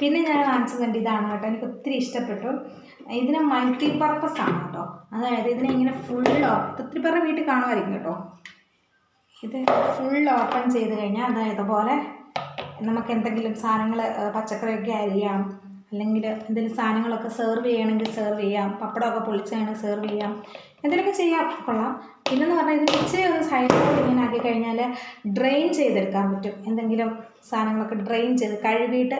പിന്നെ ഞാൻ വാങ്ങിച്ചതുണ്ട് ഇതാണ് കേട്ടോ എനിക്ക് ഒത്തിരി ഇഷ്ടപ്പെട്ടു. ഇതിന് മൾട്ടി പർപ്പസ് ആണ് കേട്ടോ. അതായത് ഇതിനെ ഇങ്ങനെ ഫുൾ ഒത്തിരി പേരുടെ വീട്ടിൽ കാണുമായിരിക്കും കേട്ടോ. ഇത് ഫുൾ ഓപ്പൺ ചെയ്ത് കഴിഞ്ഞാൽ അതായത് പോലെ നമുക്ക് എന്തെങ്കിലും സാധനങ്ങൾ പച്ചക്കറിയൊക്കെ അരിയാം അല്ലെങ്കിൽ എന്തെങ്കിലും സാധനങ്ങളൊക്കെ സെർവ് ചെയ്യണമെങ്കിൽ സെർവ് ചെയ്യാം. പപ്പടമൊക്കെ പൊളിച്ചാണെങ്കിൽ സെർവ് ചെയ്യാം. എന്തെങ്കിലുമൊക്കെ ചെയ്യാം. കൊള്ളാം. പിന്നെന്ന് പറഞ്ഞാൽ ഇതിന് ഇച്ചിരി ഒന്ന് സൈഡിലോട്ട് ഇങ്ങനെ ആക്കി കഴിഞ്ഞാൽ ഡ്രെയിൻ ചെയ്തെടുക്കാൻ പറ്റും. എന്തെങ്കിലും സാധനങ്ങളൊക്കെ ഡ്രെയിൻ ചെയ്ത് കഴുകിയിട്ട്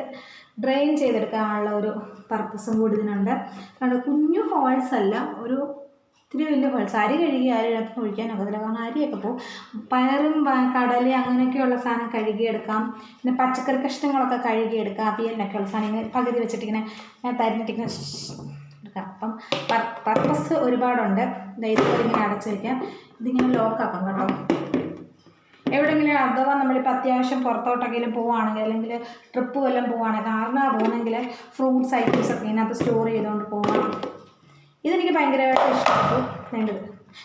ഡ്രെയിൻ ചെയ്തെടുക്കാനുള്ള ഒരു പർപ്പസും കൂടി ഇതിനുണ്ട്. കാരണം കുഞ്ഞു ഹോൾസ് അല്ല ഒരു ഇത്തിരി വലിയ ഹോൾസ് അരി കഴുകി അരി ഒഴിക്കാനൊക്കെ ഒഴിക്കാനൊക്കത്തില്ല കാരണം അരിയൊക്കെ പോകും. പയറും കടല അങ്ങനെയൊക്കെയുള്ള സാധനം കഴുകിയെടുക്കാം. പിന്നെ പച്ചക്കറി കഷ്ണങ്ങളൊക്കെ കഴുകിയെടുക്കാം. സാധനം ഇങ്ങ പകുതി വെച്ചിട്ടിങ്ങനെ തരിഞ്ഞിട്ടിങ്ങനെ എടുക്കാം. അപ്പം പർപ്പസ് ഒരുപാടുണ്ട്. ഇതുപോലെ ഇങ്ങനെ അടച്ചു വയ്ക്കാം ഇതിങ്ങനെ ലോക്കാക്കാം കേട്ടോ. എവിടെയെങ്കിലും അഥവാ നമ്മളിപ്പോൾ അത്യാവശ്യം പുറത്തോട്ടെങ്കിലും പോവുകയാണെങ്കിൽ അല്ലെങ്കിൽ ട്രിപ്പ് വല്ലതും പോവുകയാണെങ്കിൽ കാരണം പോകുന്നെങ്കിൽ ഫ്രൂട്ട്സ് ഐറ്റംസ് ഒക്കെ ഇതിനകത്ത് സ്റ്റോർ ചെയ്തുകൊണ്ട് പോകാം ഇതെനിക്ക് ഭയങ്കരമായിട്ട് ഇഷ്ടപ്പെട്ടു. വേണ്ടത്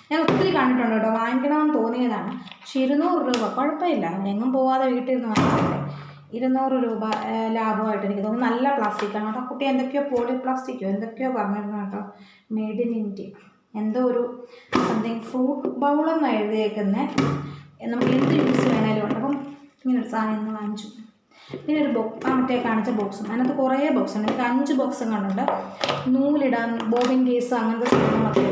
ഞാൻ ഒത്തിരി കണ്ടിട്ടുണ്ട് കേട്ടോ. വാങ്ങിക്കണമെന്ന് തോന്നിയതാണ്. പക്ഷെ ഇരുന്നൂറ് രൂപ കുഴപ്പമില്ല. എങ്ങും പോവാതെ വീട്ടിൽ നിന്ന് വാങ്ങിച്ചില്ലേ ഇരുന്നൂറ് രൂപ ലാഭമായിട്ട് എനിക്ക് തോന്നുന്നു. നല്ല പ്ലാസ്റ്റിക്കാണ് കേട്ടോ. കുട്ടി എന്തൊക്കെയോ പോളി പ്ലാസ്റ്റിക്കോ എന്തൊക്കെയോ പറഞ്ഞിരുന്നു കേട്ടോ. മെയ്ഡ് ഇൻ ഇന്ത്യ എന്തോ ഒരു സംതിങ് ഫ്രൂട്ട് ബൗളെന്ന് എഴുതിയേക്കുന്നത്. നമുക്ക് എന്ത് യൂസ് വേണേലും ഉണ്ട്. അപ്പം ഇങ്ങനെ ഒരു സാധനം ഇന്ന് വാങ്ങിച്ചു. പിന്നെ ഒരു ബോക്സ് ആ മറ്റേ കാണിച്ച ബോക്സും അതിനകത്ത് കുറേ ബോക്സ് ഉണ്ട്. എനിക്ക് അഞ്ച് ബോക്സും കണ്ടുണ്ട് നൂലിടാൻ ബോബിൻ കേസ് അങ്ങനത്തെ സാധനങ്ങളൊക്കെ